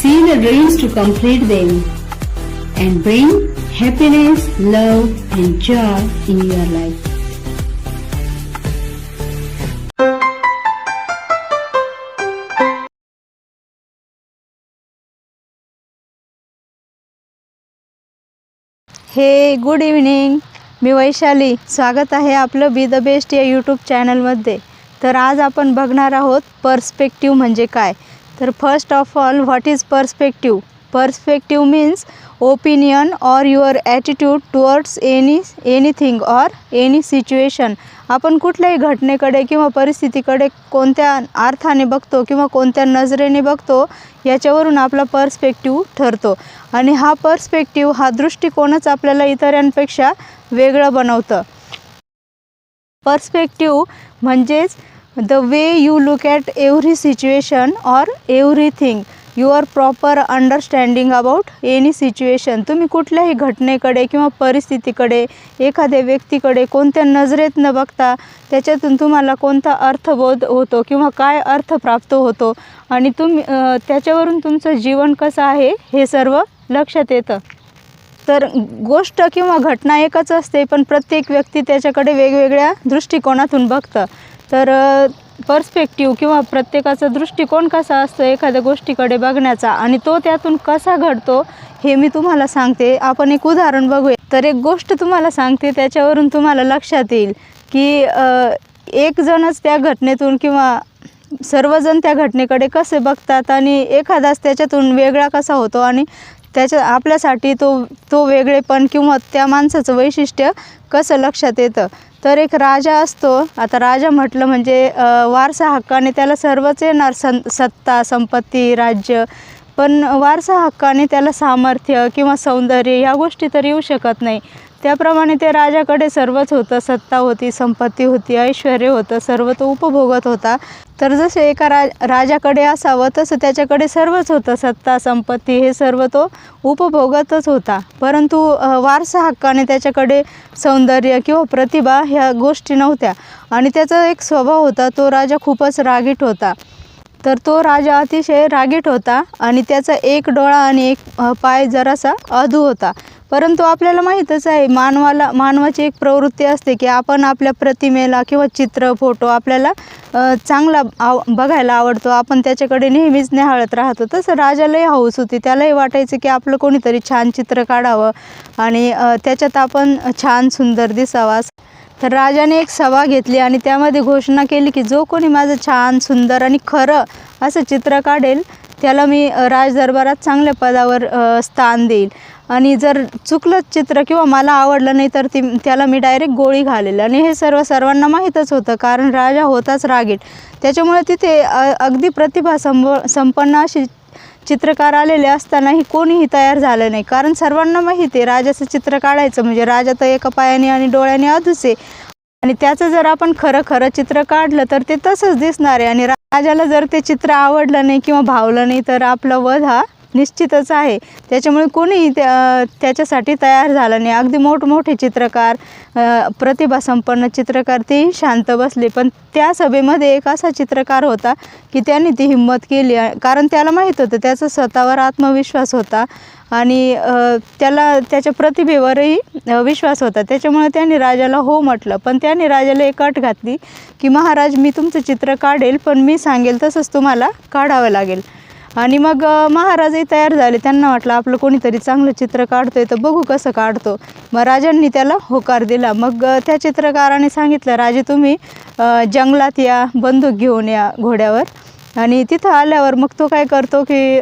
see the dreams to complete them, and bring happiness, love, and joy in your life. Hey good evening मी वैशाली. स्वागत आहे आपलं be the best या YouTube चॅनलमध्ये तर आज आपण बघणार आहोत पर्स्पेक्टिव्ह म्हणजे काय? तर first of all what is perspective perspective means opinion or your attitude towards any anything or any situation आपण कुठल्याही घटनेकडे किंवा परिस्थितीकडे कोणत्या अर्थाने बघतो किंवा कोणत्या नजरेने बघतो याच्यावरून आपला पर्स्पेक्टिव्ह ठरतो. आणि हा पर्स्पेक्टिव्ह हा दृष्टिकोनच आपल्याला इतरांपेक्षा वेगळं बनवतं. पर्स्पेक्टिव्ह म्हणजेच the way you look at every situation or everything your proper understanding about any situation तुम्ही कुठल्याही घटनेकडे किंवा परिस्थितीकडे एखाद्या व्यक्तीकडे कोणत्या नजरेत न बघता त्याच्यातून तुम्हाला कोणता अर्थबोध होतो किंवा काय अर्थ प्राप्त होतो आणि तुम्ही त्याच्यावरून तुमचं जीवन कसं आहे हे सर्व लक्षात येतं. तर गोष्ट किंवा घटना एकच असते पण प्रत्येक व्यक्ती त्याच्याकडे वेगवेगळ्या दृष्टिकोनातून बघतं. तर पर्स्पेक्टिव्ह किंवा प्रत्येकाचा दृष्टिकोन कसा असतो एखाद्या गोष्टीकडे बघण्याचा आणि तो त्यातून कसा घडतो हे मी तुम्हाला सांगते. आपण एक उदाहरण बघूया. तर एक गोष्ट तुम्हाला सांगते त्याच्यावरून तुम्हाला लक्षात येईल की एकजणच एक जणच त्या घटनेतून किंवा सर्वजण त्या घटनेकडे कसे बघतात आणि एखादाच त्याच्यातून वेगळा कसा होतो आणि त्याच्या आपल्यासाठी तो तो वेगळेपण किंवा त्या माणसाचं वैशिष्ट्य कसं लक्षात येतं. तर एक राजा असतो. आता राजा म्हटलं म्हणजे वारसा हक्काने त्याला सर्वच येणार सं सत्ता संपत्ती राज्य. पण वारसा हक्काने त्याला सामर्थ्य किंवा सौंदर्य ह्या गोष्टी तर येऊ शकत नाही. त्याप्रमाणे ते राजाकडे सर्वच होतं. सत्ता होती संपत्ती होती ऐश्वर होतं सर्व तो उपभोगत होता. तर जसे एका रा राजाकडे असावं तसं त्याच्याकडे सर्वच होतं. सत्ता संपत्ती हे सर्व तो उपभोगतच होता. परंतु वारसा हक्काने त्याच्याकडे सौंदर्य किंवा प्रतिभा ह्या गोष्टी नव्हत्या. आणि त्याचा एक स्वभाव होता तो राजा खूपच रागीट होता. तर तो राजा अतिशय रागीट होता आणि त्याचा एक डोळा आणि एक पाय जरासा अधू होता. परंतु आपल्याला माहीतच आहे मानवाला मानवाची एक प्रवृत्ती असते की आपण आपल्या प्रतिमेला किंवा चित्र फोटो आपल्याला चांगला आव बघायला आवडतो. आपण त्याच्याकडे नेहमीच न्याहाळत राहतो. तसं राजालाही हौस होती. त्यालाही वाटायचं की आपलं कोणीतरी छान चित्र काढावं आणि त्याच्यात आपण छान सुंदर दिसावा. तर राजाने एक सभा घेतली आणि त्यामध्ये घोषणा केली की जो कोणी माझं छान सुंदर आणि खरं असं चित्र काढेल त्याला मी राजदरबारात चांगल्या पदावर स्थान देईल. आणि जर चुकलं चित्र किंवा मला आवडलं नाही तर ती त्याला मी डायरेक्ट गोळी घालेल. आणि हे सर्व सर्वांना माहीतच होतं कारण राजा होताच रागीट. त्याच्यामुळे तिथे अगदी प्रतिभा संभ संपन्न अशी चित्रकार आलेले असतानाही कोणीही तयार झालं नाही. कारण सर्वांना माहिती आहे राजाचं चित्र काढायचं म्हणजे राजा तर एका पायाने आणि डोळ्याने अधूच आहे. आणि त्याचं जर आपण खरं खरं चित्र काढलं तर ते तसंच दिसणार आहे. आणि राजाला जर ते चित्र आवडलं नाही किंवा भावलं नाही तर आपला वध हा निश्चितच आहे. त्याच्यामुळे कोणीही त्या त्याच्यासाठी तयार झालं नाही. अगदी मोठमोठे चित्रकार प्रतिभासंपन्न चित्रकार तेही शांत बसले. पण त्या सभेमध्ये एक असा चित्रकार होता की त्याने ती हिंमत केली कारण त्याला माहीत होतं त्याचा स्वतःवर आत्मविश्वास होता. आणि त्याला त्याच्या प्रतिभेवरही विश्वास होता. त्याच्यामुळे त्याने राजाला हो म्हटलं. पण त्याने राजाला एक अट घातली की महाराज मी तुमचं चित्र काढेल पण मी सांगेल तसंच तुम्हाला काढावं लागेल. आणि मग महाराजही तयार झाले. त्यांना वाटलं आपलं कोणीतरी चांगलं चित्र काढतोय तर बघू कसं काढतो. मग राजांनी त्याला होकार दिला. मग त्या चित्रकाराने सांगितलं राजे तुम्ही जंगलात या बंदूक घेऊन या घोड्यावर. आणि तिथं आल्यावर मग तो काय करतो की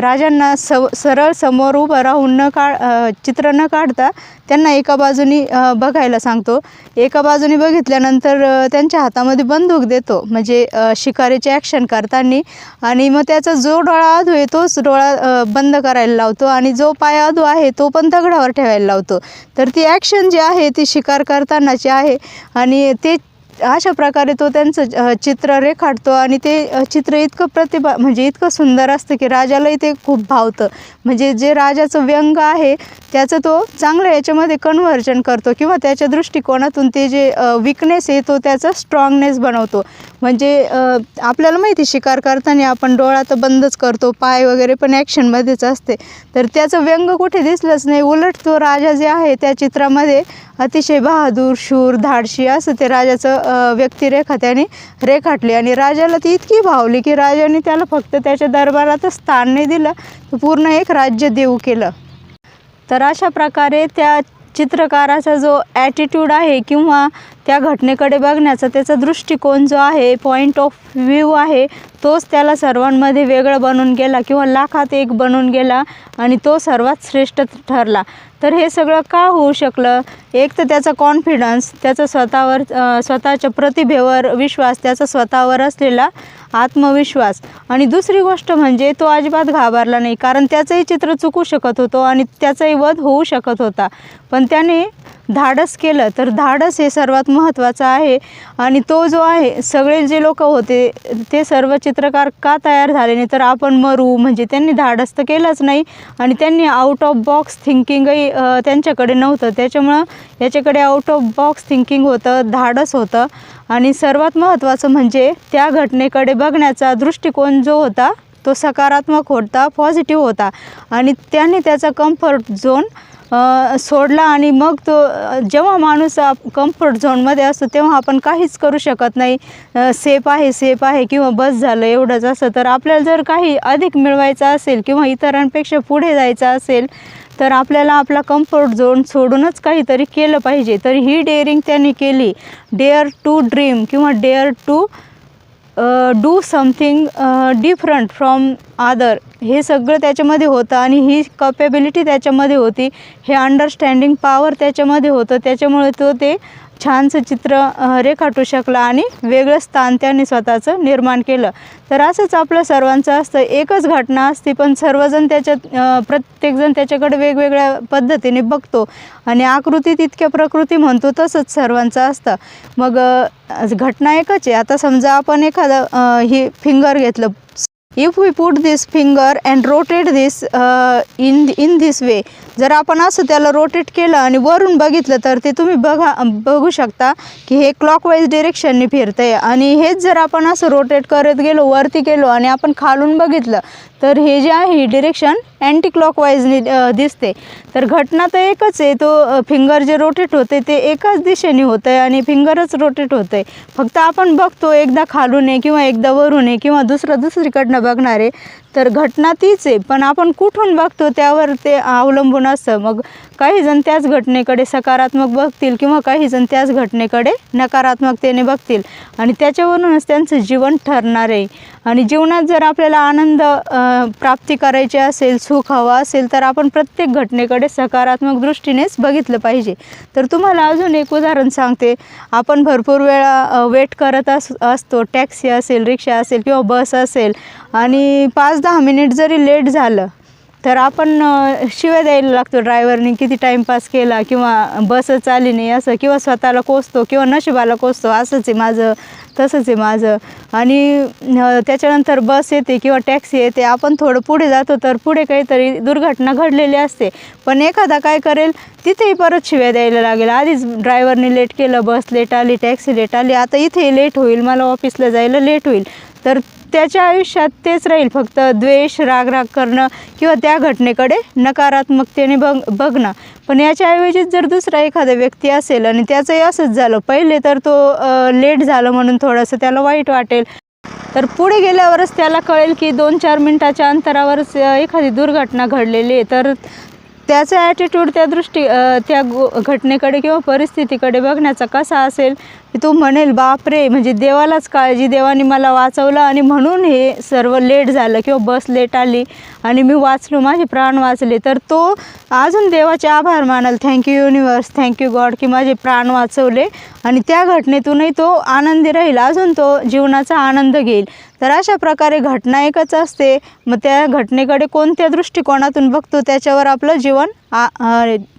राजांना सव सरळ समोर उभं राहून न का चित्र न काढता त्यांना एका बाजूनी बघायला सांगतो. एका बाजूनी बघितल्यानंतर त्यांच्या हातामध्ये बंदूक देतो. म्हणजे शिकारीचे ॲक्शन करताना. आणि मग त्याचा जो डोळा अधू आहे तोच डोळा बंद करायला लावतो. आणि जो पाय अधू आहे तो पण दगडावर ठेवायला लावतो. तर ती ॲक्शन जी आहे ती शिकार करतानाची आहे. आणि ते अशा प्रकारे तो त्यांचं चित्र रेखाटतो आणि ते चित्र इतकं प्रतिभा म्हणजे इतकं सुंदर असतं की राजालाही ते खूप भावतं. म्हणजे जे राजाचं व्यंग आहे त्याचं तो चांगलं याच्यामध्ये कन्व्हर्जन करतो किंवा त्याच्या दृष्टिकोनातून ते जे विकनेस आहे तो त्याचा स्ट्रॉंगनेस बनवतो. म्हणजे आपल्याला माहिती शिकार करताना आपण डोळा तर बंदच करतो पाय वगैरे पण ॲक्शनमध्येच असते. तर त्याचं व्यंग कुठे दिसलंच नाही. उलट तो राजा जे आहे त्या चित्रामध्ये अतिशय बहादूर शूर धाडशी असं ते राजाचं व्यक्तिरेखा त्याने रेखाटली. आणि राजाला ती इतकी भावली की राजाने त्याला फक्त त्याच्या दरबारातच स्थान नाही दिलं तर पूर्ण एक राज्य देऊ केलं. तर अशा प्रकारे त्या चित्रकाराचा जो ॲटिट्यूड आहे किंवा त्या घटनेकडे बघण्याचा त्याचा दृष्टिकोन जो आहे पॉईंट ऑफ व्ह्यू आहे तोच त्याला सर्वांमध्ये वेगळं बनून गेला किंवा लाखात एक बनून गेला आणि तो सर्वात श्रेष्ठ ठरला. तर हे सगळं का होऊ शकलं? एक तर त्याचा कॉन्फिडन्स त्याचा स्वतःवर स्वतःच्या प्रतिभेवर विश्वास त्याचा स्वतःवर असलेला आत्मविश्वास. आणि दुसरी गोष्ट म्हणजे तो अजिबात घाबरला नाही कारण त्याचंही चित्र चुकू शकत होतो आणि त्याचाही वध होऊ शकत होता. पण त्याने धाडस केलं तर धाडस हे सर्वात महत्त्वाचं आहे. आणि तो जो आहे सगळे जे लोक होते ते सर्व चित्रकार का तयार झाले नाही? तर आपण मरू म्हणजे त्यांनी धाडस तर केलंच नाही. आणि त्यांनी आउट ऑफ बॉक्स थिंकिंगही त्यांच्याकडे नव्हतं. त्याच्यामुळं याच्याकडे आउट ऑफ बॉक्स थिंकिंग होतं धाडस होतं. आणि सर्वात महत्त्वाचं म्हणजे त्या घटनेकडे बघण्याचा दृष्टिकोन जो होता तो सकारात्मक होता पॉझिटिव्ह होता. आणि त्याने त्याचा कम्फर्ट झोन सोडला आणि मग तो जेव्हा माणूस कम्फर्ट झोनमध्ये असतो तेव्हा आपण काहीच करू शकत नाही. सेफ आहे सेफ आहे किंवा बस झालं एवढंच असं. तर आपल्याला जर काही अधिक मिळवायचं असेल किंवा इतरांपेक्षा पुढे जायचं असेल तर आपल्याला आपला कम्फर्ट झोन सोडूनच काहीतरी केलं पाहिजे. तर ही डेअरिंग त्यांनी केली. डेअर टू ड्रीम किंवा dare to do something different from other हे सगळं त्याच्यामध्ये होतं आणि ही कपॅबिलिटी त्याच्यामध्ये होती. हे अंडरस्टँडिंग पॉवर त्याच्यामध्ये होतं. त्याच्यामुळे तो ते छानसं चित्र रेखाटू शकला आणि वेगळं स्थान त्याने स्वतःचं निर्माण केलं. तर असंच आपलं सर्वांचं असतं. एकच घटना असते पण सर्वजण त्याच्यात प्रत्येकजण त्याच्याकडे वेगवेगळ्या पद्धतीने बघतो. आणि आकृती तितक्या प्रकृती म्हणतो तसंच सर्वांचं असतं. मग घटना एकच आहे. आता समजा आपण एखादं हे ही फिंगर घेतलं. If we put this finger and rotate this in in this way जर आपण असं त्याला रोटेट केलं आणि वरून बघितलं तर ते तुम्ही बघा बघू शकता की हे क्लॉकवाईज डिरेक्शनने फिरतं आहे आणि हेच जर आपण असं रोटेट करत गेलो वरती गेलो आणि आपण खालून बघितलं तर हे जे आहे ही डिरेक्शन अँटी क्लॉकवाईजने दिसते. तर घटना तर एकच आहे तो फिंगर जे रोटेट होते ते एकाच दिशेने होतं आहे आणि फिंगरच रोटेट होतं आहे फक्त आपण बघतो एकदा खालून आहे किंवा एकदा वरून आहे किंवा दुसरं दुसरीकडनं बघणार आहे तर घटना तीच आहे पण आपण कुठून बघतो त्यावर ते अवलंबून असतं मग काही जण त्याच घटनेकडे सकारात्मक बघतील किंवा काही जण त्याच घटनेकडे नकारात्मकतेने बघतील. आणि त्याच्यावरूनच त्यांचं जीवन ठरणार आहे. आणि जीवनात जर आपल्याला आनंद प्राप्ती करायची असेल सुख हवा असेल तर आपण प्रत्येक घटनेकडे सकारात्मक दृष्टीनेच बघितलं पाहिजे. तर तुम्हाला अजून एक उदाहरण सांगते. आपण भरपूर वेळा वेट करत अस असतो. टॅक्सी असेल रिक्षा असेल किंवा बस असेल. आणि पाच दहा मिनिट जरी लेट झालं तर आपण शिव्या द्यायला लागतो ड्रायव्हरने किती टाईमपास केला किंवा बसच आली नाही असं किंवा स्वतःला कोसतो किंवा नशिबाला कोसतो असंच आहे माझं तसंच आहे माझं. आणि त्याच्यानंतर बस येते किंवा टॅक्सी येते आपण थोडं पुढे जातो तर पुढे काहीतरी दुर्घटना घडलेली असते. पण एखादा काय करेल तिथेही परत शिव्या द्यायला लागेल. आधीच ड्रायव्हरने लेट केलं बस लेट आली टॅक्सी लेट आली आता इथेही लेट होईल मला ऑफिसला जायला लेट होईल. तर त्याच्या आयुष्यात तेच राहील. फक्त द्वेष राग राग करणं किंवा त्या घटनेकडे नकारात्मकतेने बघ बघणं. पण याच्याऐवजी जर दुसरा एखादा व्यक्ती असेल आणि त्याचंही असंच झालं पहिले तर तो लेट झालं म्हणून थोडंसं त्याला वाईट वाटेल. तर पुढे गेल्यावरच त्याला कळेल की दोन चार मिनटाच्या अंतरावरच एखादी दुर्घटना घडलेली आहे. तर त्याचा ॲटिट्यूड त्या दृष्टी त्या घटनेकडे किंवा परिस्थितीकडे बघण्याचा कसा असेल तो म्हणेल बापरे म्हणजे देवालाच काळजी देवाने मला वाचवलं आणि म्हणून हे सर्व लेट झालं किंवा बस लेट आली आणि मी वाचलो माझे प्राण वाचले. तर तो अजून देवाचे आभार मानाल. थँक्यू युनिवर्स थँक्यू गॉड की माझे प्राण वाचवले आणि त्या घटनेतूनही तो आनंदी राहील. अजून तो जीवनाचा आनंद घेईल. तर अशा प्रकारे घटना एकच असते. मग त्या घटनेकडे कोणत्या दृष्टिकोनातून बघतो? त्याच्यावर आपलं जीवन आ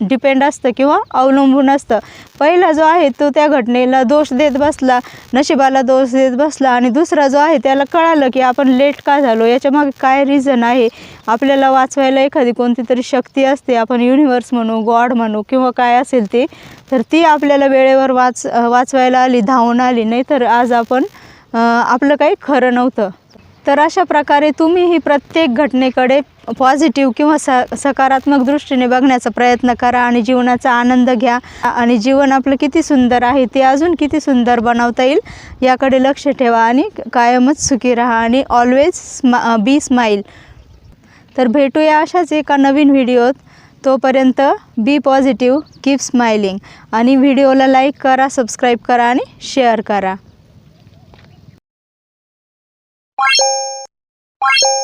डिपेंड असतं किंवा अवलंबून असतं. पहिला जो आहे तो त्या घटनेला दोष देत बसला नशिबाला दोष देत बसला आणि दुसरा जो आहे त्याला कळालं की आपण लेट का झालो याच्यामागे काय रिझन आहे? आपल्याला वाचवायला एखादी कोणती तरी शक्ती असते आपण युनिवर्स म्हणू गॉड म्हणू किंवा काय असेल ते तर ती आपल्याला वेळेवर वाच वाचवायला आली धावून आली नाही तर आज आपण आपलं काही खरं नव्हतं. तर अशा प्रकारे तुम्ही ही प्रत्येक घटनेकडे पॉझिटिव्ह किंवा स सकारात्मक दृष्टीने बघण्याचा प्रयत्न करा आणि जीवनाचा आनंद घ्या. आणि जीवन आपलं किती सुंदर आहे ते अजून किती सुंदर बनवता येईल याकडे लक्ष ठेवा आणि कायमच सुखी राहा आणि ऑलवेज स्मा बी स्माईल तर भेटूया अशाच एका नवीन व्हिडिओत. तोपर्यंत बी पॉझिटिव्ह कीप स्माइलिंग आणि व्हिडिओला लाईक करा सबस्क्राईब करा आणि शेअर करा. you